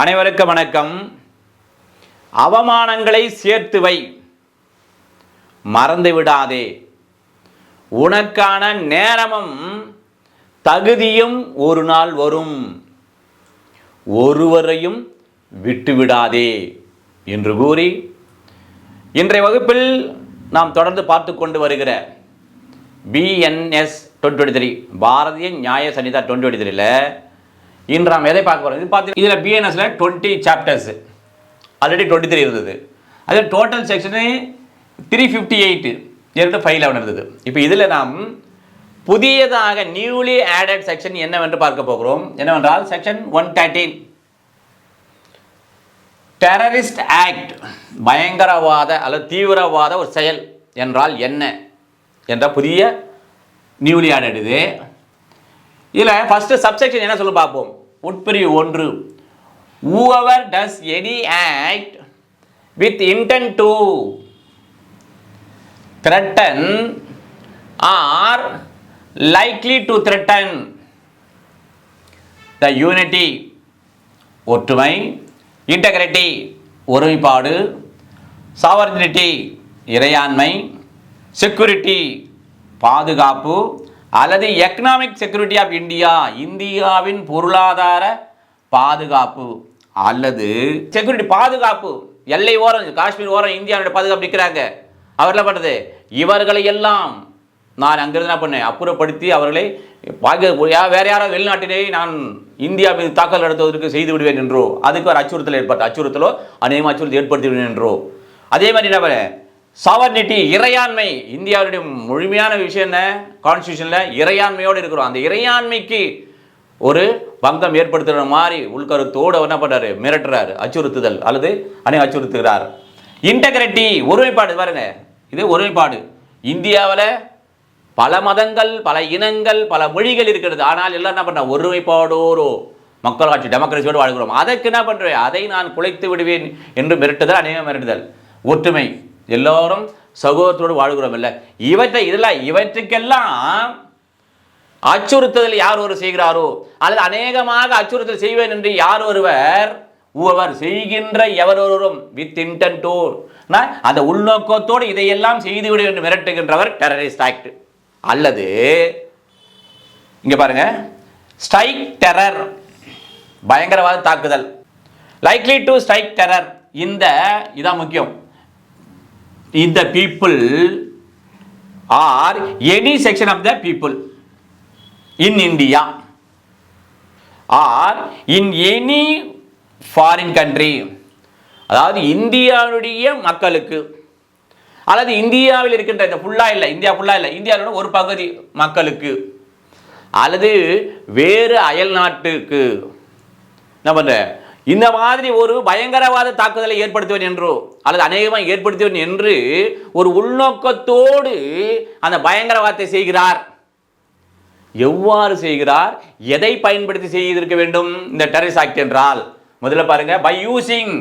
அனைவருக்கும் வணக்கம். அவமானங்களை சேர்த்து வை மறந்து விடாதே. உனக்கான நேரமும் தகுதியும் ஒரு நாள் வரும். ஒருவரையும் விட்டுவிடாதே என்று கூறி இன்றைய வகுப்பில் நாம் தொடர்ந்து பார்த்து கொண்டு வருகிற பிஎன்எஸ் டுவெண்ட்டி த்ரீ பாரதிய நியாய சனிதா டுவெண்ட்டி த்ரீல இன்று நாம் எதை பார்க்க போகிறோம் இது பார்த்து இதில் பிஎன்எஸில் twenty chapters already twenty three இருந்தது. அதில் total section three fifty eight ஏற்கனவே ஃபைவ் லெவன் இருந்தது. இப்போ இதில் நாம் புதியதாக நியூலி ஆடட் செக்ஷன் என்னவென்று பார்க்க போகிறோம். என்னவென்றால் section one thirteen terrorist act பயங்கரவாத அல்லது தீவிரவாத ஒரு செயல் என்றால் என்ன? என்ற புதிய நியூலி ஆடட் இது. இதில் ஃபஸ்ட்டு சப்செக்ஷன் என்ன சொல்ல பார்ப்போம்? உட்பிரிவு ஒன்று whoever does any act with intent to threaten or likely to threaten the unity ஒற்றுமை இன்டகிரிட்டி ஒருமைப்பாடு சாவர்ஜினிட்டி இறையாண்மை செக்யூரிட்டி பாதுகாப்பு அல்லது எக்கனாமிக் செக்யூரிட்டி ஆஃப் இந்தியா இந்தியாவின் பொருளாதார பாதுகாப்பு அல்லது செக்யூரிட்டி பாதுகாப்பு எல்லை ஓரம் காஷ்மீர் ஓரம் இந்தியாவுடைய பாதுகாப்பு நிற்கிறாங்க. அவர்லாம் பண்ணுறது இவர்களை எல்லாம் நான் அங்கிருந்து என்ன பண்ணேன்? அப்புறப்படுத்தி அவர்களை பாக யா- வேற யாரோ வெளிநாட்டிலே நான் இந்தியா மீது தாக்கல் நடத்துவதற்கு செய்து விடுவேன் என்றோ அதுக்கு ஒரு அச்சுறுத்தல் ஏற்பட்டு அச்சுறுத்தலோ அநேகமாக அச்சுறுத்தல் ஏற்படுத்தி விடுவேன் என்றோ. அதே மாதிரி என்ன சாவர்னிட்டி இறையாண்மை. இந்தியாவுடைய முழுமையான விஷயம் என்ன? கான்ஸ்டியூஷனில் இறையாண்மையோடு இருக்கிறோம். அந்த இறையாண்மைக்கு ஒரு பங்கம் ஏற்படுத்துகிற மாதிரி உள்கருத்தோடு என்ன பண்ணுறாரு மிரட்டுறாரு அச்சுறுத்துதல் அல்லது அணி அச்சுறுத்துகிறார். இன்டெகிரிட்டி ஒருமைப்பாடு பாருங்க. இது ஒருமைப்பாடு. இந்தியாவில் பல மதங்கள் பல இனங்கள் பல மொழிகள் இருக்கிறது. ஆனால் எல்லாம் என்ன பண்ண ஒருமைப்பாடோரோ மக்களாட்சி டெமோக்ரஸியோடு வாழ்கிறோம். அதற்கு என்ன பண்ணுறேன் அதை நான் குலைத்து விடுவேன் என்று மிரட்டுதல் அநேக மிரட்டுதல். ஒற்றுமை. எல்லோரும் சகோதரத்தோடு வாழ்கிறோம் இல்லை. இவற்றை இதெல்லாம் இவற்றுக்கெல்லாம் அச்சுறுத்துதல் யார் ஒரு செய்கிறாரோ அல்லது அநேகமாக அச்சுறுத்தல் செய்வேன் என்று யார் ஒருவர் ஒருவர் செய்கின்ற எவரொருவரும் வித் வித் இன்டென்டோ அந்த உள்நோக்கத்தோடு இதையெல்லாம் செய்துவிட என்று மிரட்டுகின்றவர் டெரரிஸ்ட் ஆக்ட் அல்லது இங்க பாருங்க ஸ்ட்ரைக் டெரர் பயங்கரவாத தாக்குதல். லைக்லி டு ஸ்ட்ரைக் டெரர் இந்த இதான் முக்கியம். இந்த people or any section of the people in India or in any foreign country அதாவது இந்தியாவுடைய மக்களுக்கு அல்லது இந்தியாவில் இருக்கின்ற இந்த ஃபுல்லாக இல்லை இந்தியா ஃபுல்லாக இல்லை இந்தியாவோட ஒரு பகுதி மக்களுக்கு அல்லது வேறு அயல் நாட்டுக்கு. என்ன பண்ணுற இந்த மாதிரி ஒரு பயங்கரவாத தாக்குதலை ஏற்படுத்துவேன் என்றோ அல்லது அநேகமாக ஏற்படுத்துவேன் என்று ஒரு உள்நோக்கத்தோடு அந்த பயங்கரவாதத்தை செய்கிறார். எவ்வாறு செய்கிறார்? எதை பயன்படுத்தி செய்திருக்க வேண்டும்? இந்த டெரரிஸ் ஆக்ட் என்றால் முதல்ல பாருங்க பை யூசிங்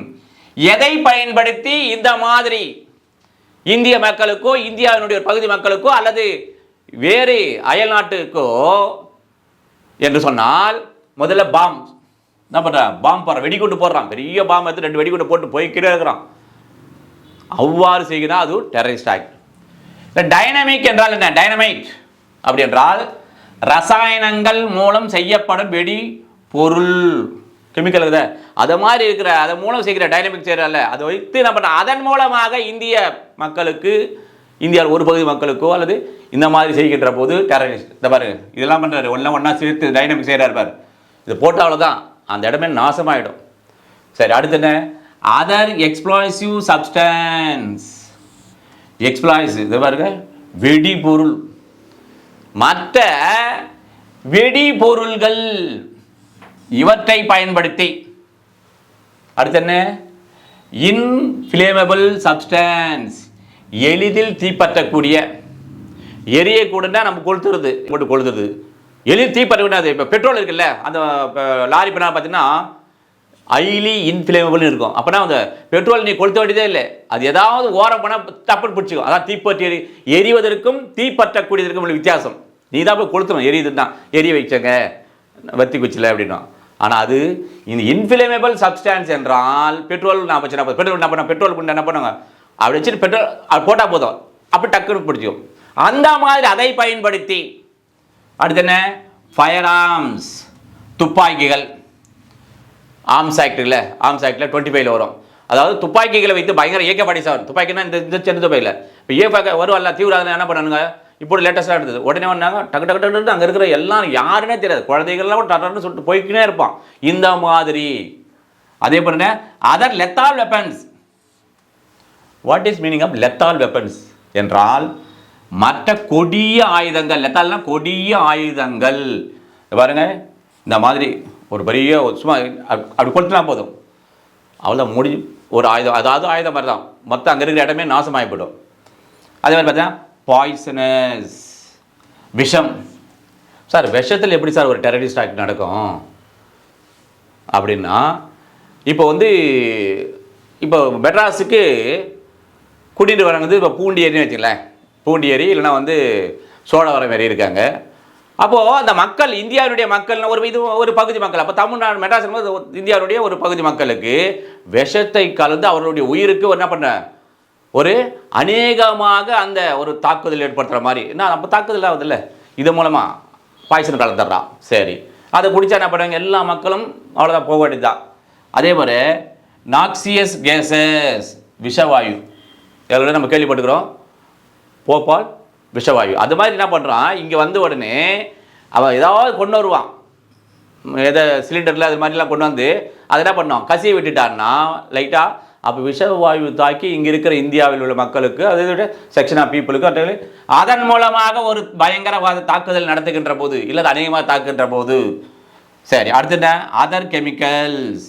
எதை பயன்படுத்தி இந்த மாதிரி இந்திய மக்களுக்கோ இந்தியாவினுடைய ஒரு பகுதி மக்களுக்கோ அல்லது வேறு அயல் நாட்டுக்கோ என்று சொன்னால் முதல்ல பாம் என்ன பண்ணுறான் பாம் போடுறான் வெடிகுண்டு போடுறான். பெரிய பாம் எடுத்து ரெண்டு வெடிகுண்டு போட்டு போய்க்கிட்டே இருக்கிறான். அவ்வாறு செய்கிறான் அது டெரரிஸ்ட் ஆக்ட் இந்த டைனமிக் என்றால் என்ன? டைனமைட் அப்படி என்றால் ரசாயனங்கள் மூலம் செய்யப்படும் வெடி பொருள். கெமிக்கல் இதை அது மாதிரி இருக்கிற அதன் மூலம் செய்கிற டைனமிக் செய்கிறல்ல அதை வைத்து என்ன பண்ண அதன் மூலமாக இந்திய மக்களுக்கு இந்தியாவில் ஒரு பகுதி மக்களுக்கோ அல்லது இந்த மாதிரி செய்கின்ற போது டெரரிஸ்ட் இந்த பாரு இதெல்லாம் பண்ணுறாரு ஒன்றா ஒன்றா சேர்த்து டைனமிக் செய்கிறார் பாரு இது போட்ட அவ்வளோதான் அந்த இடமே நாசமாயிடும். சரி அடுத்து என்ன? அதர் எக்ஸ்ப்ளாய்சிவ் சப்ஸ்டன்ஸ் எக்ஸ்ப்ளாய்ஸ் இது பாருங்க வெடிபொருள். மற்ற வெடி பொருள்கள் இவற்றை பயன்படுத்தி. அடுத்து என்ன? இன்ஃப்ளேமபிள் சப்ஸ்டன்ஸ் எளிதில் தீப்பற்றக்கூடிய. எரியக்கூடனா நம்ம கொளுத்துறது. போட்டு கொளுத்துறது? எளிதில் தீப்பற்றக்கூடாது இப்போ பெட்ரோல் இருக்குல்ல அந்த இப்போ லாரி பண்ணா பார்த்தீங்கன்னா ஹைலி இன்ஃபிளேமபிள்னு இருக்கும். அப்போனா அந்த பெட்ரோல் நீ கொளுத்த வேண்டியதே இல்லை. அது ஏதாவது ஓரம் பண்ணால் தப்புன்னு பிடிச்சிக்கும். அதான் தீப்பற்றி எரி எரிவதற்கும் தீப்பற்றக்கூடியதற்கும் உள்ள வித்தியாசம். நீ தான் போய் கொளுத்தணும். எரியுதுன்னா எரிய வச்சங்க. வத்தி குச்சில அப்படின்னா ஆனால் அது இந்த இன்ஃபிளேமபிள் சப்ஸ்டான்ஸ் என்றால் பெட்ரோல் நான் வச்சு பெட்ரோல் என்ன பண்ண பெட்ரோல் கொண்டு என்ன பண்ணுவாங்க அப்படி வச்சுட்டு பெட்ரோல் போட்டால் போதும். அப்படி டக்குன்னு பிடிச்சிக்கும். அந்த மாதிரி அதை பயன்படுத்தி அடுத்து என்ன? ஃபயர் ஆர்ம்ஸ் துப்பாக்கிகள் ஆர்ம்ஸ் ஆக்டில் ஆர்ம்ஸ் ஆக்டில் டுவெண்ட்டி ஃபைவ்ல வரும். அதாவது துப்பாக்கிகளை வைத்து பயங்கர இயக்கப்படி சார் துப்பாக்கினா இந்த இந்த சின்ன துப்பாக்கியில். இப்போ ஏபாக்க வருவார்ல தீவிரவாதம் என்ன பண்ணானுங்க இப்போ லேட்டஸ்ட்டாக இருந்தது உடனே வந்தாங்க டக்கு டக்கு டக்குன்னு அங்கே இருக்கிற எல்லாம் யாருன்னே தெரியாது. குழந்தைகள்லாம் டக்குன்னு சொல்லிட்டு போய்க்கினே இருப்பான். இந்த மாதிரி. அதே போல other lethal weapons what is meaning of lethal weapons என்றால் மற்ற கொடிய ஆயுதங்கள் லெத்தால்னா கொடிய ஆயுதங்கள். பாருங்க இந்த மாதிரி ஒரு பெரிய சும்மா அப்~ அப்படி கொடுத்துனா போதும். அவ்வளோதான் முடி ஒரு ஆயுதம் அதாவது ஆயுதம் மாதிரி தான். மொத்தம் அங்கே இருக்கிற இடமே நாசமாகி போயிடும். அதே மாதிரி பார்த்தீங்கன்னா பாய்சனஸ் விஷம். சார் விஷத்தில் எப்படி சார் ஒரு டெரரிஸ்ட் ஆக்ட் நடக்கும்? அப்படின்னா இப்போ வந்து இப்போ மெட்ராஸுக்கு குடிநீர் வரங்குது இப்போ பூண்டி ஏரின்னு வச்சுங்களேன் பூண்டி ஏரி இல்லைன்னா வந்து சோழவரம் ஏரி இருக்காங்க. அப்போது அந்த மக்கள் இந்தியாவுடைய மக்கள்னு ஒரு இது ஒரு பகுதி மக்கள். அப்போ தமிழ்நாடு மெட்ராஸ் என்பது ஒரு இந்தியாவுடைய ஒரு பகுதி மக்களுக்கு விஷத்தை கலந்து அவர்களுடைய உயிருக்கு என்ன பண்ண? ஒரு அநேகமாக அந்த ஒரு தாக்குதல் ஏற்படுத்துகிற மாதிரி. என்ன நம்ம தாக்குதல் ஆகுதுல்ல? இது மூலமாக பாய்சன் கலந்துடுறான் சரி. அதை குடித்தா என்ன பண்ணுவாங்க? எல்லா மக்களும் அவ்வளோதான் போக வேண்டியதுதான். அதே மாதிரி நாக்சியஸ் கேசஸ் விஷவாயு. எல்லாம் நம்ம கேள்விப்பட்டுக்கிறோம் போப்பால் விஷவாயு. அது மாதிரி என்ன பண்ணுறான் இங்கே வந்த உடனே அவன் ஏதாவது கொண்டு வருவான். எதை சிலிண்டரில் அது மாதிரிலாம் கொண்டு வந்து அதை என்ன பண்ணோம்? கசிய விட்டுட்டான்னா லைட்டாக அப்போ விஷவாயு தாக்கி இங்கே இருக்கிற இந்தியாவில் உள்ள மக்களுக்கு அதோட செக்ஷன் ஆஃப் பீப்புளுக்கு அதன் மூலமாக ஒரு பயங்கரவாத தாக்குதல் நடத்துகின்ற போது இல்லை அது அநேகமாக தாக்குகின்ற போது. சரி அடுத்து என்ன? அதர் கெமிக்கல்ஸ்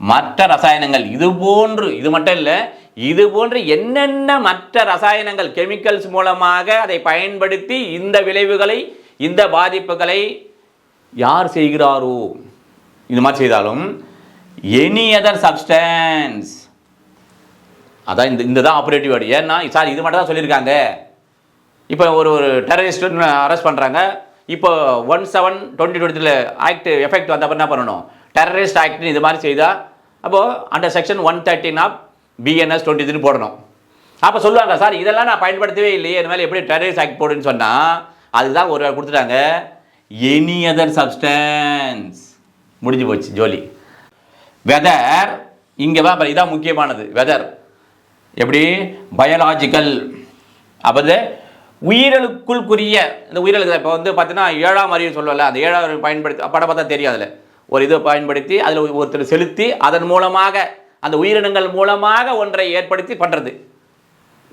மற்ற ரசாயனங்கள். இது போன்று இது மட்டும் இல்லை இது போன்று என்னென்ன மற்ற ரசாயனங்கள் கெமிக்கல்ஸ் மூலமாக அதை பயன்படுத்தி இந்த விளைவுகளை இந்த பாதிப்புகளை யார் செய்கிறாரோ? இது மாதிரி செய்தாலும் எனி அதர் சப்ஸ்டன்ஸ் அதான் இந்த இந்த தான் ஆப்ரேட்டிவ் வேர்டு ஏன்னா சார் இது மட்டும் தான் சொல்லியிருக்காங்க. இப்போ ஒரு ஒரு டெரரிஸ்ட் அரெஸ்ட் பண்ணுறாங்க இப்போ ஒன் செவன் டுவெண்ட்டி டுவெண்ட்டியில் ஆக்ட் எஃபெக்ட் வந்தப்போ என்ன பண்ணணும்? டெரரிஸ்ட் ஆக்ட்னு இது மாதிரி செய்தால் அப்போது under section one thirteen of BNS twenty three போடணும். அப்போ சொல்லுவாங்க சார் இதெல்லாம் நான் பயன்படுத்தவே இல்லையே இது மாதிரி எப்படி டெரரிஸ் ஆக்ட் போடுன்னு சொன்னால் அதுதான் ஒரு கொடுத்துட்டாங்க. எனி அதர் சப்ஸ்டன்ஸ் முடிஞ்சு போச்சு ஜோலி. வெதர் இங்கே தான் பாரு, இதான் முக்கியமானது வெதர் எப்படி? பயாலாஜிக்கல் அப்போ உயிரலுக்குள் இந்த உயிரலுக்கு இப்போ வந்து பார்த்தீங்கன்னா ஏழாம் அறிவு சொல்லல அந்த ஏழாம் அறிவு பயன்படுத்தி படம் பார்த்தா தெரியும் அதில். ஒரு இதை பயன்படுத்தி அதில் ஒருத்தர் செலுத்தி அதன் மூலமாக அந்த உயிரினங்கள் மூலமாக ஒன்றை ஏற்படுத்தி பண்ணுறது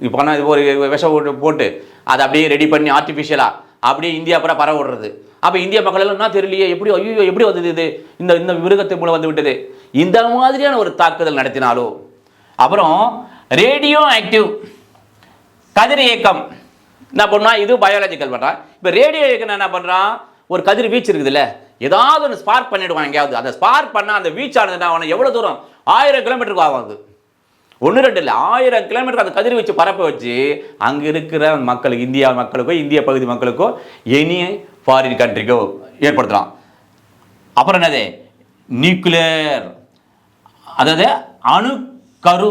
இப்போ நான் இது ஒரு விஷம் போட்டு அதை அப்படியே ரெடி பண்ணி ஆர்டிஃபிஷியலாக அப்படியே இந்தியா பூரா பரவ விடுறது. அப்போ இந்திய மக்கள் எல்லாம் என்ன தெரியலையே எப்படி ஐயோ எப்படி வந்தது இது? இந்த இந்த மிருகத்தை மூலம் வந்து விட்டது. இந்த மாதிரியான ஒரு தாக்குதல் நடத்தினாலோ அப்புறம் ரேடியோ ஆக்டிவ் கதிர் இயக்கம். என்ன பண்ணால் இது பயாலஜிக்கல் பண்ணுறான் இப்போ ரேடியோ இயக்கம் என்ன பண்ணுறான் ஒரு கதிர் வீச்சு இருக்குதுல்ல ஏதாவது ஒன்று ஸ்பார்க் பண்ணிடுவான் எங்கேயாவது. அந்த ஸ்பார்க் பண்ணால் அந்த வீச்சானது என்ன ஆகணும் எவ்வளோ தூரம்? ஆயிரம் கிலோமீட்டருக்கு ஆகும் அது ஒன்று ரெண்டு இல்லை ஆயிரம் கிலோமீட்டர் அந்த கதிர் வச்சு பரப்ப வச்சு அங்கே இருக்கிற மக்களுக்கு இந்தியா மக்களுக்கோ இந்திய பகுதி மக்களுக்கோ எனி ஃபாரின் கண்ட்ரிக்கோ ஏற்படுத்தலாம். அப்புறம் என்னது? நியூக்ளியர் அதாவது அணுக்கரு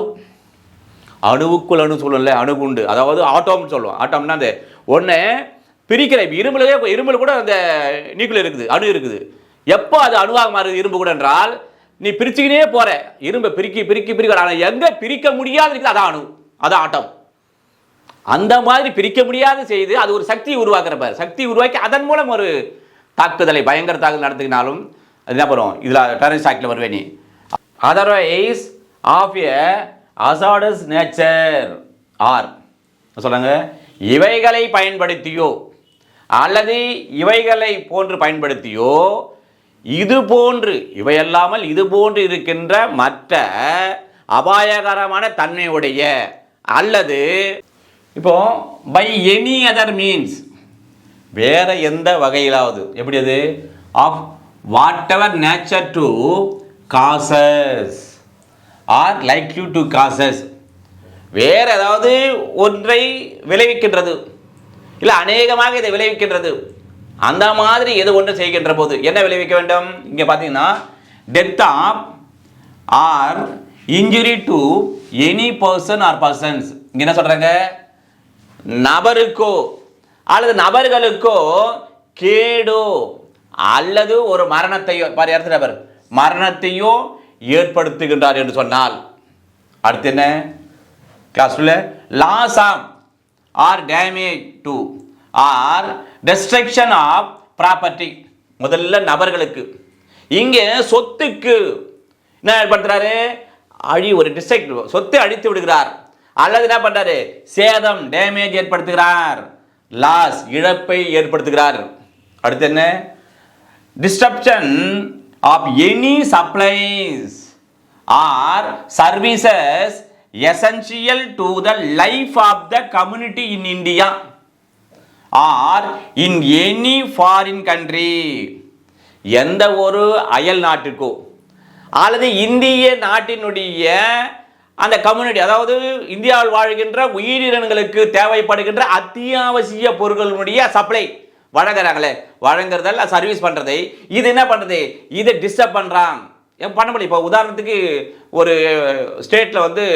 அணுவுக்குள் அணு சொல்லல அணுகுண்டு அதாவது ஆட்டோம்னு சொல்லுவோம். ஆட்டோம்னா அந்த ஒன்று பிரிக்கிற இப்போ இரும்புலவே இரும்பில் கூட அந்த நியூக்ளியர் இருக்குது அணு இருக்குது. எப்போ அது அணுவாக மாறுது இரும்பு கூட என்றால் நீ பிரிச்சுக்கினே போற. இரும்பை பிரிக்கி பிரிக்கி பிரிக்க. ஆனால் எங்கே பிரிக்க முடியாது இருக்குது? அதான் அணு. அதான் ஆட்டம். அந்த மாதிரி பிரிக்க முடியாத செய்து அது ஒரு சக்தியை உருவாக்குற பாரு. சக்தி உருவாக்கி அதன் மூலம் ஒரு தாக்குதலை பயங்கர தாக்குதல் நடத்தினாலும் அது என்ன பண்ணுவோம் இதில் டெரரிஸ்ட் ஆக்டில் வருவே நீ otherwise of a hazardous nature or சொல்றாங்க? இவைகளை பயன்படுத்தியோ அல்லது இவைகளை போன்று பயன்படுத்தியோ இது போன்று இவையல்லாமல் இது போன்று இருக்கின்ற மற்ற அபாயகரமான தன்மையுடைய அல்லது இப்போ பை எனி அதர் மீன்ஸ் வேற எந்த வகையிலாவது எப்படி அது? Of whatever nature to causes or like you to causes வேற ஏதாவது ஒன்றை விளைவிக்கின்றது. இல்லை அநேகமாக இதை விளைவிக்கின்றது. அந்த மாதிரி எது ஒன்று செய்கின்ற போது என்ன விளைவிக்க வேண்டும்? இங்கே பார்த்தீங்கன்னா death of or injury to any person or persons இங்கே என்ன சொல்கிறாங்க நபருக்கோ அல்லது நபர்களுக்கோ கேடோ அல்லது ஒரு மரணத்தையோ பாரு இடத்துல நபர். மரணத்தையோ ஏற்படுத்துகின்றார் என்று சொன்னால் அடுத்து என்ன? கிளாஸ் லாஸ் ஆம் or damage to or destruction of property முதல்ல நபர்களுக்கு. இங்கே சொத்துக்கு என்ன ஏற்படுத்துறாரு? அழி ஒரு டிஸ்ட்ரிக்ட் சொத்தை அழித்து விடுகிறார். அல்லது என்ன பண்ணுறாரு சேதம் டேமேஜ் ஏற்படுத்துகிறார். லாஸ் இழப்பை ஏற்படுத்துகிறார். அடுத்து என்ன? Disruption of any supplies or services essential to the life of the community in India or in any foreign country எந்த ஒரு அயல் நாட்டுக்கோ அல்லது இந்திய நாட்டினுடைய அந்த கம்யூனிட்டி அதாவது இந்தியாவில் வாழ்கின்ற உயிரினங்களுக்கு தேவைப்படுகின்ற அத்தியாவசிய பொருட்களினுடைய சப்ளை வழங்குறாங்களே வழங்குறதல்ல சர்வீஸ் பண்ணுறது இது என்ன பண்ணுறது இதை டிஸ்டர்ப் பண்ணுறான் ஏன் பண்ண முடியும் இப்போ உதாரணத்துக்கு ஒரு ஸ்டேட்டில் வந்து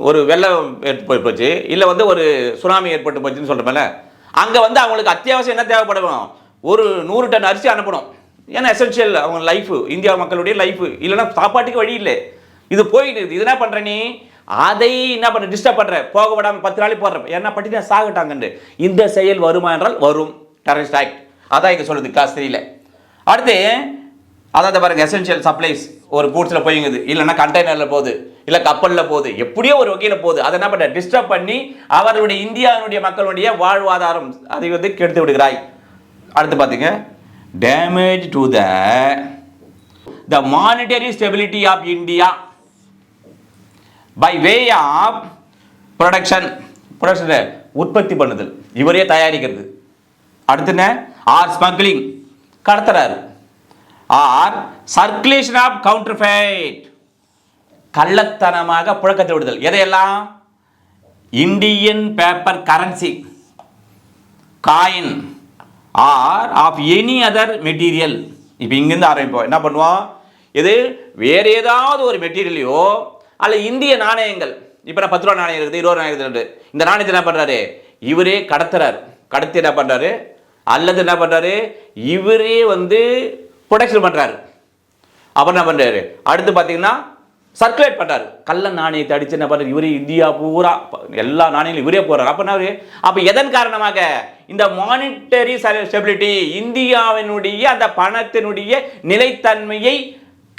ஒரு வெள்ளம் ஏற்பட்டு போச்சு இல்லை வந்து ஒரு சுனாமி ஏற்பட்டு போச்சுன்னு சொல்கிறோம்ல அங்கே வந்து அவங்களுக்கு அத்தியாவசியம் என்ன தேவைப்படும் ஒரு நூறு டன் அரிசி அனுப்பணும். ஏன்னா எசென்ஷியல் அவங்க லைஃப் இந்தியா மக்களுடைய லைஃப் இல்லைன்னா சாப்பாட்டுக்கு வழி இல்லை. இது போயிட்டு இது என்ன பண்ணுற நீ? அதை என்ன பண்ண டிஸ்டர்ப் பண்ணுற போக விடாமல் பத்து நாளைக்கு போடுற. ஏன்னா பட்டி சாகட்டாங்கன்னு இந்த செயல் வருமா என்றால் வரும். டெரரிஸ்ட் ஆக்ட் அதான் இங்கே சொல்லுது காசு த்ரீல அடுத்து அதாவது பாருங்க எசென்ஷியல் சப்ளைஸ் ஒரு கூட்ஸில் போயிங்குது இல்லைன்னா கண்டெய்னரில் போகுது. இல்லை கப்பலில் போகுது. எப்படியோ ஒரு வகையில் போகுது. அதை என்ன பண்ண டிஸ்டர்ப் பண்ணி அவர்களுடைய இந்தியாவினுடைய மக்களுடைய வாழ்வாதாரம் அதை வந்து கெடுத்து விடுகிறாய். அடுத்து பார்த்தீங்க damage to the the monetary stability of India by way of production production உற்பத்தி பண்ணுதல். இவரே தயாரிக்கிறது. அடுத்து என்ன? ஆர் ஸ்மக்லிங் கடத்துறாரு. Or circulation of counterfeit கள்ளத்தனமாக புழக்கத்தை விடுதல். எதையெல்லாம்? Indian paper currency. Coin. Or of any other material. இப்போ இங்கேருந்து ஆரம்பிப்போம். என்ன பண்ணுவோம்? இது வேறு ஏதாவது ஒரு மெட்டீரியலையோ அல்ல இந்திய நாணயங்கள். இப்போ நான் பத்து ரூபா நாணயம் இருக்குது இருபது நாணயம் இருக்குது. இந்த நாணயத்தை என்ன பண்ணுறாரு இவரே கடத்துறாரு. கடத்தி என்ன பண்ணுறாரு அல்லது என்ன பண்ணுறாரு இவரே வந்து ப்ரொடக்ஷன் பண்ணுறாரு அப்புறம் என்ன பண்ணுறாரு அடுத்து பார்த்தீங்கன்னா சர்க்குலேட் பண்ணார் கள்ள நாணயத்தை அடிச்சு என்ன பண்ணார் இவரே இந்தியா பூரா எல்லா நாணயங்களும் இவரே போகிறார் அப்போ என்ன அப்போ எதன் காரணமாக? இந்த மானிட்டரி ஸ்டெபிலிட்டி இந்தியாவினுடைய அந்த பணத்தினுடைய நிலைத்தன்மையை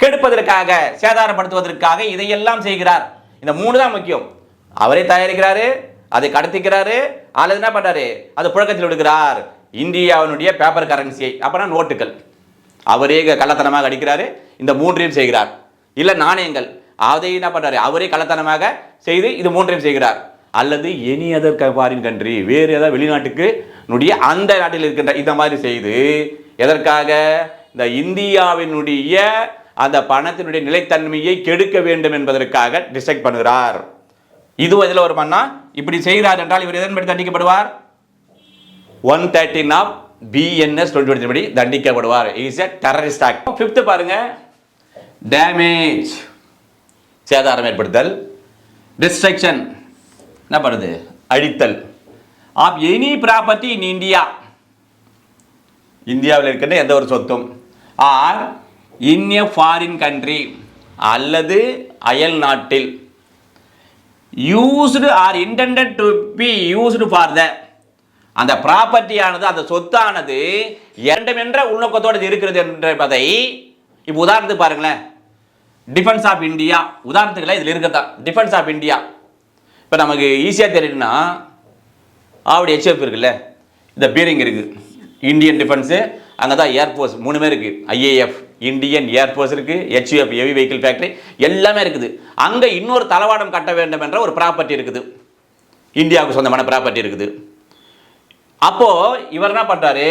கெடுப்பதற்காக சேதாரப்படுத்துவதற்காக இதையெல்லாம் செய்கிறார். இந்த மூணு தான் முக்கியம். அவரே தயாரிக்கிறாரு அதை கடத்திக்கிறாரு அல்லது என்ன பண்றாரு? அது புழக்கத்தில் விடுகிறார். இந்தியாவினுடைய பேப்பர் கரன்சியை அப்பனா நோட்டுகள். அவரே கள்ளத்தனமாக அடிக்கிறாரு. இந்த மூன்றையும் செய்கிறார். இல்லை நாணயங்கள். அதை என்ன பண்றாரு? அவரே கள்ளத்தனமாக செய்து இது மூன்றையும் செய்கிறார். அல்லது எனி அதர் ஃபாரின் கண்ட்ரி வேறு ஏதாவது வெளிநாட்டுக்கு நுடைய அந்த நாட்டில் இருக்கின்ற இந்த மாதிரி செய்து எதற்காக? இந்த இந்தியாவினுடைய அந்த பணத்தினுடைய நிலைத்தன்மையை கெடுக்க வேண்டும் என்பதற்காக டிசைட் பண்ணுகிறார். இது இதில் ஒரு பண்ணா இப்படி செய்கிறார் என்றால் இவர் எதன்படி தண்டிக்கப்படுவார்? One thirteen of BNS twenty படி தண்டிக்கப்படுவார். Is a terrorist act fifth பாருங்க. டேமேஜ் சேதாரம் ஏற்படுத்தல் டிஸ்ட்ரக்ஷன் என்ன பண்ணுது? அழித்தல். Of any property in India இந்தியாவில் இருக்கின்ற எந்த ஒரு சொத்தும் or in a foreign country அல்லது அயல் நாட்டில். Used or intended to be used for the அந்த ப்ராப்பர்ட்டியானது அந்த சொத்தானது இரண்டும் என்ற உள்நோக்கத்தோடு இருக்கிறது என்பதை இப்போ உதாரணத்துக்கு பாருங்களேன். டிஃபென்ஸ் ஆஃப் இந்தியா உதாரணத்துக்குலாம் இதில் இருக்கிறதா? டிஃபென்ஸ் ஆஃப் இந்தியா இப்போ நமக்கு ஈஸியாக தெரியுதுன்னா ஆவடி ஹெச்எஃப் இருக்குல்ல? இந்த பீரிங் இருக்குது இந்தியன் டிஃபென்ஸு அங்கே தான் ஏர்ஃபோர்ஸ் மூணுமே இருக்குது ஐஏஎஃப் இந்தியன் ஏர்ஃபோர்ஸ் இருக்குது ஹெச்யூஎஃப் ஹெவி வெஹிக்கிள் ஃபேக்ட்ரி எல்லாமே இருக்குது. அங்கே இன்னொரு தளவாடம் கட்ட வேண்டும் என்ற ஒரு ப்ராப்பர்ட்டி இருக்குது. இந்தியாவுக்கு சொந்தமான ப்ராப்பர்ட்டி இருக்குது. அப்போது இவர் என்ன பண்ணுறாரு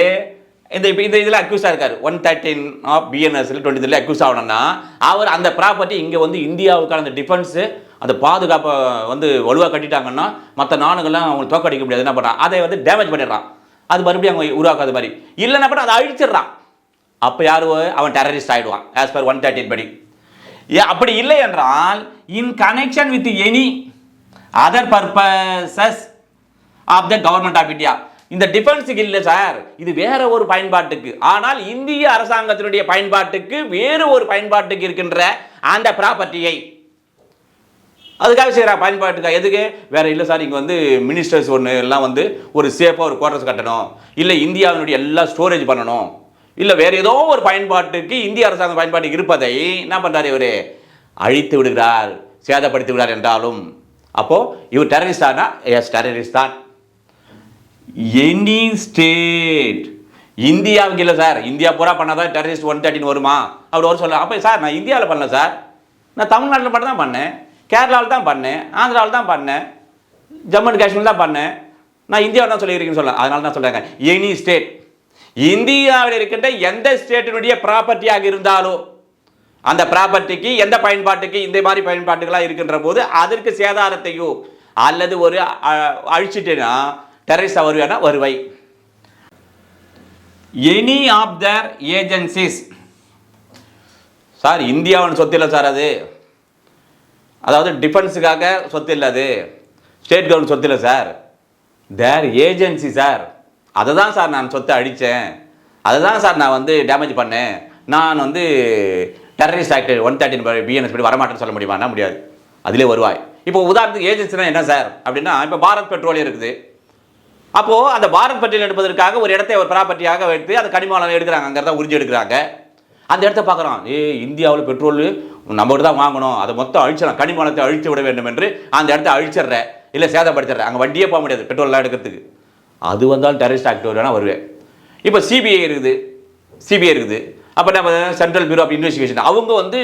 இந்த இப்போ இந்த இதில் அக்யூஸாக இருக்கார். ஒன் தேர்ட்டின் ஆஃப் பிஎன்எஸ்ல டுவெண்ட்டி த்ரீல அக்யூஸ் ஆகணும்னா அவர் அந்த ப்ராப்பர்ட்டி இங்கே வந்து இந்தியாவுக்கான அந்த டிஃபென்ஸு அந்த பாதுகாப்பை வந்து வலுவாக கட்டிட்டாங்கன்னா மற்ற நாடுகள்லாம் அவங்க தோக்கடிக்க முடியாது. என்ன பண்ணுறான் அதை வந்து டேமேஜ் பண்ணிடுறான். அது மறுபடியும் அவங்க உருவாக்காத மாதிரி. இல்லைன்னா கூட அதை அழிச்சிடுறான். அப்போ யார்? அவன் டெரரிஸ்ட் ஆயிடுவான். ஆஸ் பர் ஒன் தேர்ட்டின் படி. ஏ, அப்படி இல்லை என்றால் in connection with any other purposes of the government of India இந்த டிஃபென்ஸுக்கு இல்லை சார் இது வேற ஒரு பயன்பாட்டுக்கு. ஆனால் இந்திய அரசாங்கத்தினுடைய பயன்பாட்டுக்கு வேறு ஒரு பயன்பாட்டுக்கு இருக்கின்ற அந்த ப்ராப்பர்ட்டியை அதுக்காக செய்கிற பயன்பாட்டுக்காக எதுக்கு? வேற இல்லை சார் இங்கே வந்து மினிஸ்டர்ஸ் ஒன்று எல்லாம் வந்து ஒரு சேஃபாக ஒரு குவார்டர்ஸ் கட்டணும். இல்லை இந்தியாவினுடைய எல்லா ஸ்டோரேஜ் பண்ணணும். இல்லை வேறு ஏதோ ஒரு பயன்பாட்டுக்கு இந்திய அரசாங்க பயன்பாட்டுக்கு இருப்பதை என்ன பண்ணுறாரு இவர்? அழித்து விடுகிறார். சேதப்படுத்தி விடுகிறார் என்றாலும். அப்போது இவர் டெரரிஸ்டானா எஸ் டெரரிஸ்ட் தான். எனி ஸ்டேட் இந்தியாவுக்கு இல்லை சார் இந்தியா பூரா பண்ணாதான் டெரரிஸ்ட் ஒன் தேர்ட்டின் வருமா? அப்படி ஒரு சொல்ல அப்போ சார் நான் இந்தியாவில் பண்ணல சார் நான் தமிழ்நாட்டில் மட்டும் தான் பண்ணேன். கேரளாவில் தான் பண்ணேன். ஆந்திராவில் தான் பண்ணேன். ஜம்மு அண்ட் காஷ்மீர் தான் பண்ணேன். நான் இந்தியாவில் தான் சொல்லியிருக்கேன்னு சொல்ல அதனால தான் சொல்கிறாங்க எனி ஸ்டேட் இந்தியாவில் இருக்கின்ற எந்த ஸ்டேட்டினுடைய ப்ராப்பர்ட்டியாக இருந்தாலும் அந்த ப்ராப்பர்ட்டிக்கு எந்த பயன்பாட்டுக்கு இந்த மாதிரி பயன்பாட்டுகளாக இருக்கின்ற போது அதற்கு சேதாரத்தையோ அல்லது ஒரு அழிச்சிட்டேன்னா டெரரிஸ்டாக வருவேனா வருவை. Any of their agencies sir இந்தியாவின் சொத்து இல்லை சார் அது. அதாவது டிஃபென்ஸுக்காக சொத்து இல்லை அது. ஸ்டேட் கவர்மெண்ட் சொத்து இல்லை சார் தேர் ஏஜென்சி சார் அதை தான் சார் நான் சொத்தை அடித்தேன் அதை தான் சார் நான் வந்து டேமேஜ் பண்ணேன். நான் வந்து terrorist act one thirteen BNS படி வரமாட்டேன்னு சொல்ல முடியுமா? முடியாது. அதிலே வருவாய். இப்போ உதாரணத்துக்கு ஏஜென்சினா என்ன சார் அப்படின்னா இப்போ பாரத் பெட்ரோலியம் இருக்குது. அப்போது அந்த பாரத் பட்டியல் எடுப்பதற்காக ஒரு இடத்தை ஒரு ப்ராப்பர்ட்டியாக வைத்து அந்த கனிமவளம் எடுக்கிறாங்க. அங்கே தான் உறிஞ்சி எடுக்கிறாங்க. அந்த இடத்த பார்க்குறோம் ஏ இந்தியாவில் பெட்ரோல் நம்மகிட்ட தான் வாங்கணும். அதை மொத்தம் அழிச்சிடலாம் கனிமவளத்தை அழித்து விட வேண்டும் என்று அந்த இடத்த அழிச்சிடுற. இல்லை சேதப்படுத்திடுற அங்கே வண்டியே போக முடியாது. பெட்ரோல்லாம் எடுக்கிறதுக்கு. அது வந்தாலும் டெரரிஸ்ட் ஆக்ட் வேணால் வருவேன் இப்போ சிபிஐ இருக்குது. சிபிஐ இருக்குது. அப்போ நம்ம சென்ட்ரல் பியூரோ ஆஃப் இன்வெஸ்டிகேஷன் அவங்க வந்து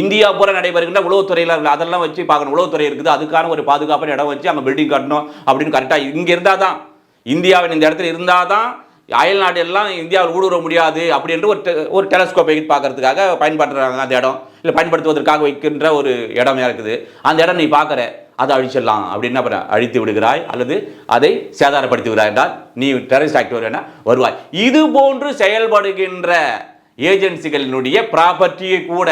இந்தியா பூரா நடைபெறுகின்ற உளவுத்துறையில் அதெல்லாம் வச்சு பார்க்கணும். உளவுத்துறை இருக்குது. அதுக்கான ஒரு பாதுகாப்பான இடம் வச்சு அங்கே பில்டிங் கட்டணும் அப்படின்னு கரெக்டாக இங்கே இருந்தால் தான் இந்தியாவின் இந்த இடத்துல இருந்தால் தான் அயல் நாடு எல்லாம் இந்தியாவில் ஊடுருவ முடியாது அப்படின்ற ஒரு டெ- ஒரு டெலஸ்கோப்பை பார்க்கறதுக்காக பயன்படுத்துறாங்க அந்த இடம். இல்லை பயன்படுத்துவதற்காக வைக்கின்ற ஒரு இடமே இருக்குது. அந்த இடம் நீ பார்க்குற அதை அழிச்சிடலாம் அப்படின்னு என்ன அழித்து விடுகிறாய் அல்லது அதை சேதாரப்படுத்தி விடுகிறாய் என்றால் நீ டெரரிஸ்ட் ஆக்டிவர் என வருவாய். இது போன்று செயல்படுகின்ற ஏஜென்சிகளினுடைய ப்ராப்பர்ட்டியை கூட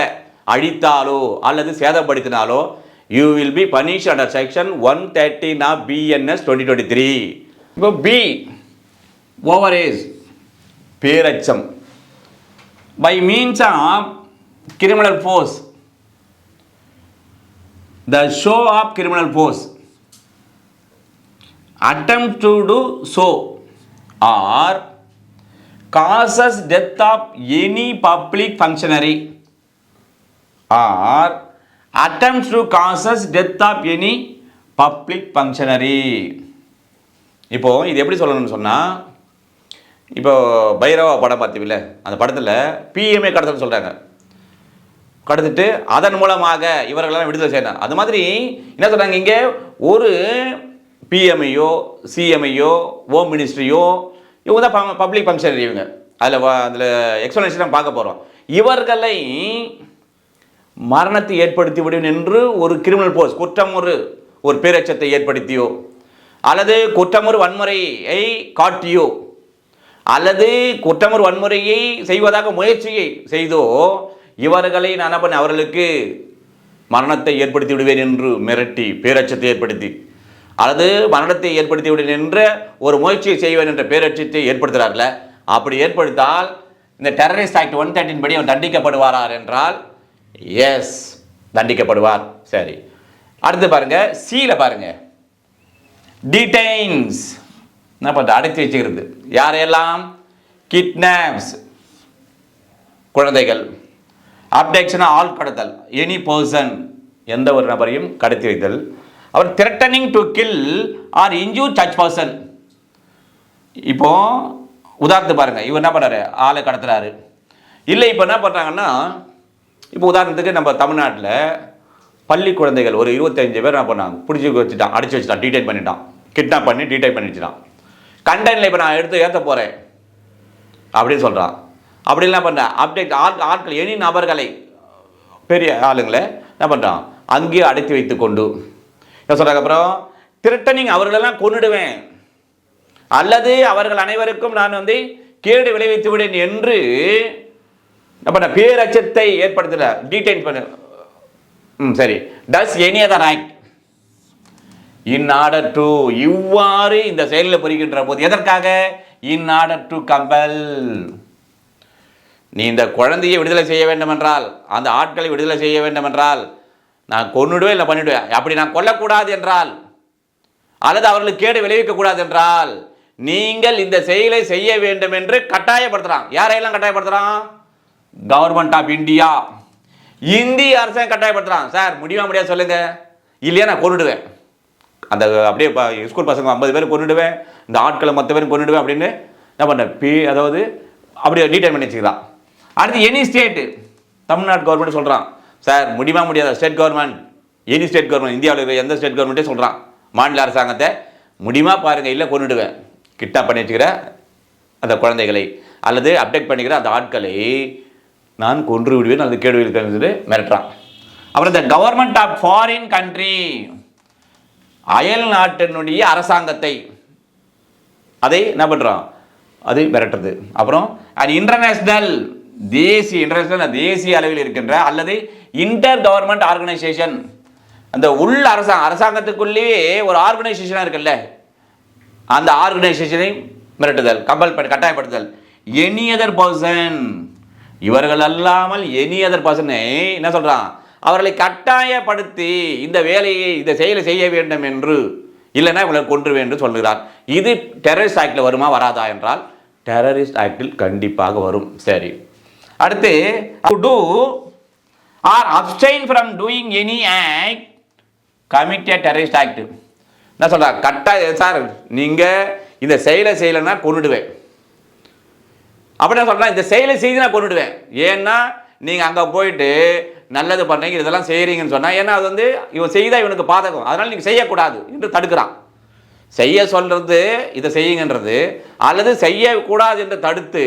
அழித்தாலோ அல்லது சேதப்படுத்தினாலோ you will be punish under section one thirteen of BNS twenty twenty three இப்போ be overawe பேரச்சம் by means of criminal force the show of criminal force attempt to do so or causes death of any public functionary or attempts to causes death of any public functionary இப்போ இது எப்படி சொல்லணும்னு சொன்னால் இப்போ பைரவா படம் பார்த்தீங்கள அந்த படத்தில் BMA கடத்தல் சொல்கிறாங்க கடத்திட்டு அதன் மூலமாக இவர்களெல்லாம் விடுதலை செய்யணும் அது மாதிரி என்ன சொல்கிறாங்க இங்கே? ஒரு பிஎம்ஐயோ சிஎம்ஐயோ ஹோம் மினிஸ்ட்ரியோ இவங்க தான் பப்ளிக் ஃபங்க்ஷனரி இவங்க. அதில் அதில் எக்ஸ்ப்ளனேஷன் பார்க்க போகிறோம் இவர்களை மரணத்தை ஏற்படுத்தி விடும் என்று ஒரு கிரிமினல் போர்ஸ் குற்றம் ஒரு ஒரு பேரச்சத்தை ஏற்படுத்தியோ அல்லது குற்றமொரு வன்முறையை காட்டியோ அல்லது குற்றமொரு வன்முறையை செய்வதாக முயற்சியை செய்தோ இவர்களை நான் அவர்களுக்கு மரணத்தை ஏற்படுத்தி விடுவேன் என்று மிரட்டி பேரச்சத்தை ஏற்படுத்தி அல்லது மரணத்தை ஏற்படுத்தி விடுவேன் என்ற ஒரு முயற்சியை செய்வேன் என்ற பேரச்சத்தை ஏற்படுத்துகிறார்கள அப்படி ஏற்படுத்தால் இந்த டெரரிஸ்ட் ஆக்ட் ஒன் தேர்ட்டின் படி அவன் தண்டிக்கப்படுவாரார் என்றால் எஸ் தண்டிக்கப்படுவார். சரி. அடுத்து பாருங்கள் சீல பாருங்கள் டீடைன்ஸ் என்ன பண்ணுற அடைத்து வச்சுக்கிறது. யாரையெல்லாம் கிட்னாப்ஸ் குழந்தைகள். அப்டேக்ஷன் ஆள் கடத்தல். எனி பர்சன் எந்த ஒரு நபரையும் கடத்தி வைத்தல். அவர் threatening to kill or injure such person இப்போ உதாரணத்துக்கு பாருங்கள் இவர் என்ன பண்ணுறாரு ஆளை கடத்துறாரு. இல்லை இப்போ என்ன பண்ணுறாங்கன்னா இப்போ உதாரணத்துக்கு நம்ம தமிழ்நாட்டில் பள்ளி குழந்தைகள் ஒரு இருபத்தஞ்சு பேர் என்ன பண்ணாங்க? பிடிச்சி வச்சுட்டான் அடிச்சு வச்சுட்டான் டீடைன் பண்ணிட்டான். கிட்னாப் பண்ணி டீடைன் பண்ணி வச்சுட்டான் இப்போ நான் எடுத்து ஏற்ற போகிறேன் அப்படின்னு சொல்கிறான் அப்படி என்ன பண்ண அப்டேட் ஆள் ஆட்கள் எனி நபர்களை பெரிய ஆளுங்களை என்ன பண்ணுறான் அங்கேயே அடைத்து வைத்து கொண்டு. என்ன சொல்கிறாங்க அப்புறம்? திரட்டனிங் அவர்களெல்லாம் கொன்னுடுவேன். அல்லது அவர்கள் அனைவருக்கும் நான் வந்து கேடு விளைவித்து விடேன் என்று என்ன நான் பேரச்சத்தை ஏற்படுத்தலை டீடைன் பண்ண ம் சரி. Does any other act in order to இவ்வாறு இந்த செயலில் புரிகின்ற போது எதற்காக? இன் ஆர்டர் டு கம்பல் நீ இந்த குழந்தையை விடுதலை செய்ய வேண்டும் என்றால் அந்த ஆட்களை விடுதலை செய்ய வேண்டும் என்றால் நான் கொன்னுடுவேன் இல்லை பண்ணிடுவேன்? அப்படி நான் கொல்லக்கூடாது என்றால் அல்லது அவர்களுக்கு கேடு விளைவிக்க கூடாது என்றால் நீங்கள் இந்த செயலை செய்ய வேண்டும் என்று கட்டாயப்படுத்துகிறான் யாரையெல்லாம் கட்டாயப்படுத்துகிறான் கவர்மெண்ட் ஆஃப் இந்தியா இந்திய அரசாங்கம் கட்டாயப்படுத்துறான். சார் முடியுமா முடியாது சொல்லுங்க. இல்லையா நான் கொண்டுடுவேன் அந்த அப்படியே ஸ்கூல் பசங்க ஐம்பது பேர் கொண்டுடுவேன் இந்த ஆட்களை மற்ற பேரும் கொண்டுடுவேன் அப்படின்னு என்ன பண்ண பி அதாவது அப்படியே டீடைல் பண்ணி வச்சுக்கலாம் அடுத்து எனி ஸ்டேட்டு தமிழ்நாடு கவர்மெண்ட் சொல்கிறான் சார் முடியுமா முடியாத? State government any state government இந்தியாவில் இருக்கிற எந்த ஸ்டேட் கவர்மெண்ட்டே சொல்கிறான் மாநில அரசாங்கத்தை முடியுமா பாருங்கள் இல்லை கொண்டுடுவேன் கிட்டா பண்ணி வச்சுக்கிற அந்த குழந்தைகளை அல்லது அப்டேட் பண்ணிக்கிற அந்த ஆட்களை நான் கொன்று விடுவேன் அல்லது கேடு விடுவேன் சொல்லி மிரட்டுறான். அப்புறம் இந்த கவர்மெண்ட் ஆஃப் ஃபாரின் கண்ட்ரி அயல் நாட்டினுடைய அரசாங்கத்தை அதை என்ன பண்ணுறோம் அது மிரட்டுறது. அப்புறம் அண்ட் இன்டர்நேஷ்னல் தேசிய இன்டர்நேஷனல் தேசிய அளவில் இருக்கின்ற அல்லது இன்டர் கவர்மெண்ட் ஆர்கனைசேஷன் அந்த உள் அரசாங்க அரசாங்கத்துக்குள்ளேயே ஒரு ஆர்கனைசேஷனாக இருக்குல்ல அந்த ஆர்கனைசேஷனை மிரட்டுதல் கம்பல் கட்டாயப்படுத்துதல். எனி அதர் பர்சன் இவர்கள் அல்லாமல் எனி அதர் பர்சனை என்ன சொல்கிறான் அவர்களை கட்டாயப்படுத்தி இந்த வேலையை இந்த செயலை செய்ய வேண்டும் என்று இல்லைன்னா இவங்களை கொன்று வேண்டும் சொல்லுகிறார். இது டெரரிஸ்ட் ஆக்டில் வருமா வராதா என்றால் டெரரிஸ்ட் ஆக்டில் கண்டிப்பாக வரும். சரி. அடுத்து to or abstain from doing any act commit terrorist act என்ன சொல்றா கட்டாய சார் நீங்கள் இந்த செயலை செய்யலைன்னா அப்போ நான் சொல்கிறேன் இந்த செயலை செய்து நான் கொண்டுடுவேன். ஏன்னா நீங்கள் அங்கே போயிட்டு நல்லது பண்ணீங்க இதெல்லாம் செய்கிறீங்கன்னு சொன்னால் ஏன்னா அது வந்து இவன் செய்தால் இவனுக்கு பாதகம். அதனால் நீங்கள் செய்யக்கூடாது என்று தடுக்கிறான். செய்ய சொல்கிறது இதை செய்யுங்கன்றது அல்லது செய்யக்கூடாது என்று தடுத்து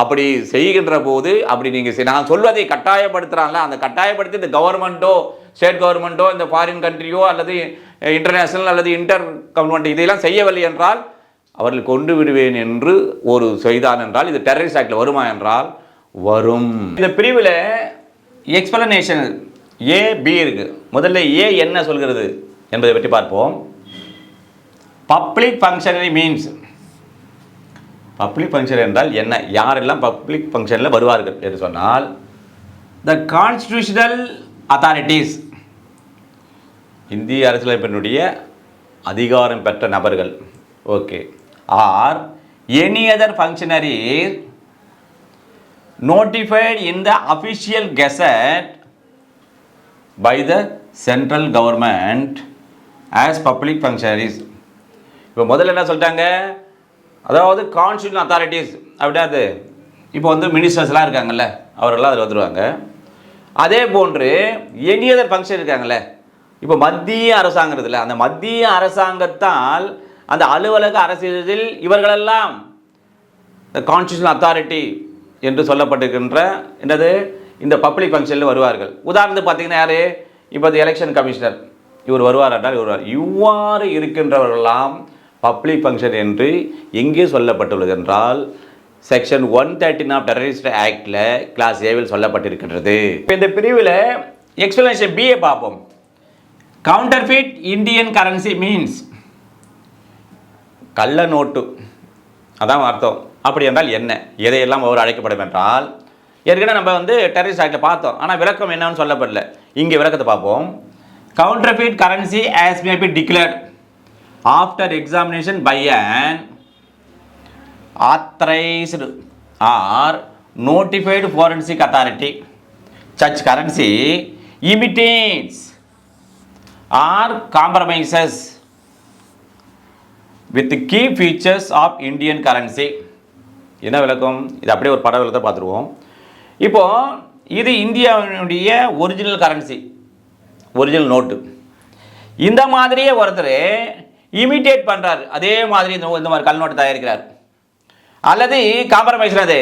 அப்படி செய்கின்ற போது அப்படி நீங்கள் நான் சொல்வதை கட்டாயப்படுத்துகிறான்ல அந்த கட்டாயப்படுத்தி இந்த கவர்மெண்ட்டோ ஸ்டேட் கவர்மெண்ட்டோ இந்த ஃபாரின் கண்ட்ரியோ அல்லது eh, இன்டர்நேஷ்னல் அல்லது இன்டர் கவர்மெண்ட் இதையெல்லாம் செய்யவில்லை என்றால் அவர்கள் கொண்டு விடுவேன் என்று ஒரு செய்தான் என்றால் இது டெரரிஸ்ட் ஆக்டில் வருமா என்றால் வரும். இந்த பிரிவில் எக்ஸ்பிளனேஷன் ஏ பி இருக்கு. முதல்ல ஏ என்ன சொல்கிறது என்பதை பற்றி பார்ப்போம். Public functionary means public function என்றால் என்ன? யாரெல்லாம் பப்ளிக் ஃபங்க்ஷனில் வருவார்கள் என்று சொன்னால் த கான்ஸ்டியூஷனல் அத்தாரிட்டிஸ் இந்திய அரசியலமைப்பினுடைய அதிகாரம் பெற்ற நபர்கள். Okay or any other functionary notified in the official gazette by the central government as public functionaries? இப்போ முதல்ல என்ன சொல்லிட்டாங்க? அதாவது கான்ஸ்டியூஷன் அத்தாரிட்டிஸ் அப்படின்னா அது இப்போ வந்து மினிஸ்டர்ஸ்லாம் இருக்காங்கல்ல அவரெல்லாம் அதில் வந்துடுவாங்க அதே போன்று எனி அதர் ஃபங்க்ஷன் இருக்காங்கல்ல இப்போ மத்திய அரசாங்கிறது இல்லை அந்த மத்திய அரசாங்கத்தால் அந்த அலுவலக அரசியலில் இவர்களெல்லாம் இந்த கான்ஸ்டியூஷன் அத்தாரிட்டி என்று சொல்லப்பட்டிருக்கின்ற என்னது? இந்த பப்ளிக் ஃபங்க்ஷனில் வருவார்கள். உதாரணத்துக்கு பார்த்தீங்கன்னா யார்? இப்போ இந்த எலெக்ஷன் கமிஷனர் இவர் வருவார் என்றால் இவர் வருவார். இவ்வாறு இருக்கின்றவர்களெல்லாம் பப்ளிக் ஃபங்க்ஷன் என்று எங்கே சொல்லப்பட்டுள்ளது என்றால் section one thirteen of terrorist ஆக்டில் கிளாஸ் ஏவில் சொல்லப்பட்டிருக்கின்றது. இப்போ இந்த பிரிவில் எக்ஸ்பிளனேஷன் பிஏ பார்ப்போம். கவுண்டர்ஃபிட் இந்தியன் கரன்சி மீன்ஸ் கள்ள நோட்டு அதான் அர்த்தம். அப்படி என்றால் என்ன? எதையெல்லாம் அவர் அழைக்கப்படும் என்றால் ஏற்கனவே நம்ம வந்து டெரரிஸ்ட் ஆக்டில் பார்த்தோம். ஆனால் விளக்கம் என்னன்னு சொல்லப்படல. இங்கே விளக்கத்தை பார்ப்போம். Counterfeit currency as may be declared after examination by an authorised or notified forensic authority such currency imitates or compromises with key features of Indian currency என்ன விளக்கம்? இது அப்படியே ஒரு பட விளக்கத்தை பார்த்துருவோம். இப்போது இது இந்தியாவினுடைய ஒரிஜினல் கரன்சி ஒரிஜினல் நோட்டு இந்த மாதிரியே ஒருத்தர் இமிட்டேட் பண்ணுறாரு அதே மாதிரி இந்த மாதிரி கல் நோட்டு தயாரிக்கிறார். அல்லது காம்ப்ரமைஸ் அது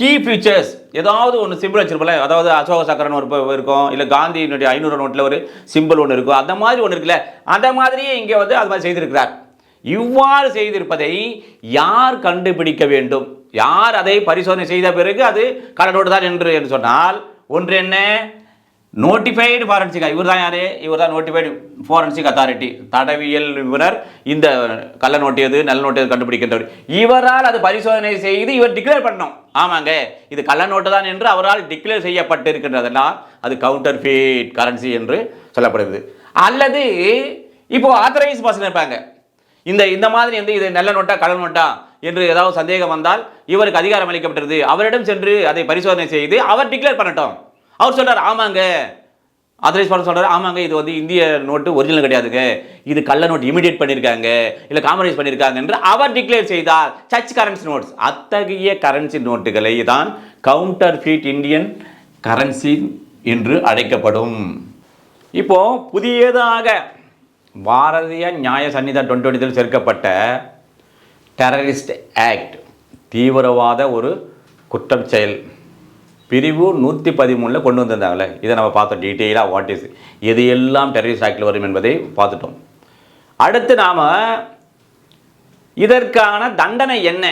கீ ஃபீச்சர்ஸ் ஏதாவது ஒன்று சிம்பிள் வச்சிருப்பல அதாவது அசோக சக்கரன் ஒரு இருக்கும் இல்லை காந்தியினுடைய ஐநூறு நோட்டில் ஒரு சிம்பிள் ஒன்று இருக்கும். அந்த மாதிரி ஒன்று இருக்குல்ல அந்த மாதிரியே இங்கே வந்து அது மாதிரி செய்திருக்கிறார். இவ்வாறு செய்திருப்பதை யார் கண்டுபிடிக்க வேண்டும்? யார் அதை பரிசோதனை செய்த பிறகு அது கடலோடு தான் என்று என்று சொன்னால் ஒன்று என்ன? நோட்டிஃபைடு ஃபாரன்சிக் இவர் தான் யாரு? இவர் தான் நோட்டிஃபைடு ஃபாரன்சிக் அத்தாரிட்டி தடவியல் நிபுணர் இந்த கள்ள நோட்டியது நல்ல நோட்டியது கண்டுபிடிக்கின்றவர். இவரால் அது பரிசோதனை செய்து இவர் டிக்ளேர் பண்ணோம் ஆமாங்க இது கள்ள நோட்டு தான் என்று அவரால் டிக்ளேர் செய்யப்பட்டிருக்கின்றதெல்லாம் அது கவுண்டர் ஃபீட் கரன்சி என்று சொல்லப்படுகிறது. அல்லது இப்போ ஆத்தரைஸ் பர்சன் இருப்பாங்க. இந்த இந்த மாதிரி வந்து இது நல்ல நோட்டா கள்ள நோட்டா என்று ஏதாவது சந்தேகம் வந்தால் இவருக்கு அதிகாரம் அளிக்கப்பட்டது. அவரிடம் சென்று அதை பரிசோதனை செய்து அவர் டிக்ளேர் பண்ணட்டும். அவர் சொல்றார் ஆமாங்க. ஆத்தரைஸ் பண்ண சொல்றாரு ஆமாங்க இது வந்து இந்திய நோட்டு ஒரிஜினல் கிடையாதுங்க. இது கள்ள நோட் இமிடியேட் பண்ணியிருக்காங்க இல்லை காமரைஸ் பண்ணியிருக்காங்க என்று அவர் டிக்ளேர் செய்தார். சர்ச் கரன்சி நோட்ஸ் அத்தகைய கரன்சி நோட்டுகளை தான் கவுண்டர் ஃபீட் இந்தியன் கரன்சி என்று அழைக்கப்படும். இப்போ புதியதாக பாரதிய நியாய சன்னிதா டுவெண்ட்டி சேர்க்கப்பட்ட டெரரிஸ்ட் ஆக்ட் தீவிரவாத ஒரு குற்றம் செயல் பிரிவு நூற்றி பதிமூணில் கொண்டு வந்திருந்தாங்களே இதை நம்ம பார்த்தோம் டீட்டெயிலாக வாட் இஸ் எது எல்லாம் டெரரிஸ்ட் ஆக்டில் வரும் என்பதை பார்த்துட்டோம். அடுத்து நாம் இதற்கான தண்டனை என்ன?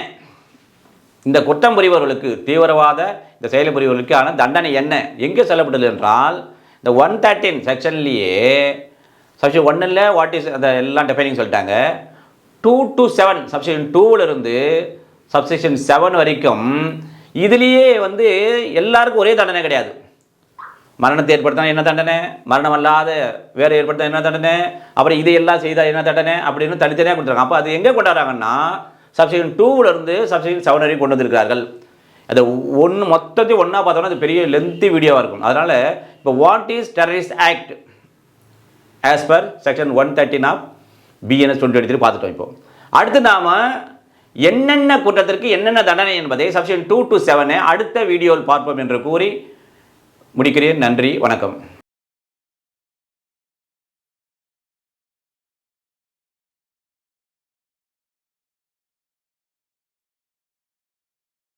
இந்த குற்றம் புரிபவர்களுக்கு தீவிரவாத இந்த செயல் புரிபவர்களுக்கான தண்டனை என்ன? எங்கே சொல்லப்பட்டது என்றால் இந்த ஒன் தேர்ட்டின் செக்ஷன்லேயே சப்ஷன் ஒன்னில் வாட் இஸ் அந்த எல்லாம் டெஃபைனிங் சொல்லிட்டாங்க. டூ டு செவன் சப்ஷன் டூவிலிருந்து சப்செக்ஷன் செவன் வரைக்கும் இதுலேயே வந்து எல்லாருக்கும் ஒரே தண்டனை கிடையாது. மரணத்தை ஏற்படுத்தினா என்ன தண்டனை? மரணம் அல்லாத வேறு ஏற்படுத்தினா என்ன தண்டனை? அப்புறம் இதையெல்லாம் செய்தால் என்ன தண்டனை? அப்படின்னு தனித்தனியாக கொடுத்துருக்காங்க. அப்போ அது எங்கே கொண்டாடுறாங்கன்னா சப்ஷன் டூவிலேருந்து சப்ஷன் செவன் வரைக்கும் கொண்டு வந்திருக்கிறார்கள். அது ஒன்று மொத்தத்தையும் ஒன்றா பார்த்தோம்னா அது பெரிய லென்த்தி வீடியோவாக இருக்கும். அதனால் இப்போ what is terrorist act as per section one thirteen of BNS twenty twenty பார்த்துட்டோம் இப்போ. அடுத்து நாம் என்னென்ன குற்றத்திற்கு என்னென்ன தண்டனை என்பதை சப்ஷன் டூ டு செவனை அடுத்த வீடியோவில் பார்ப்போம் என்று கூறி முடிக்கிறேன். நன்றி வணக்கம்.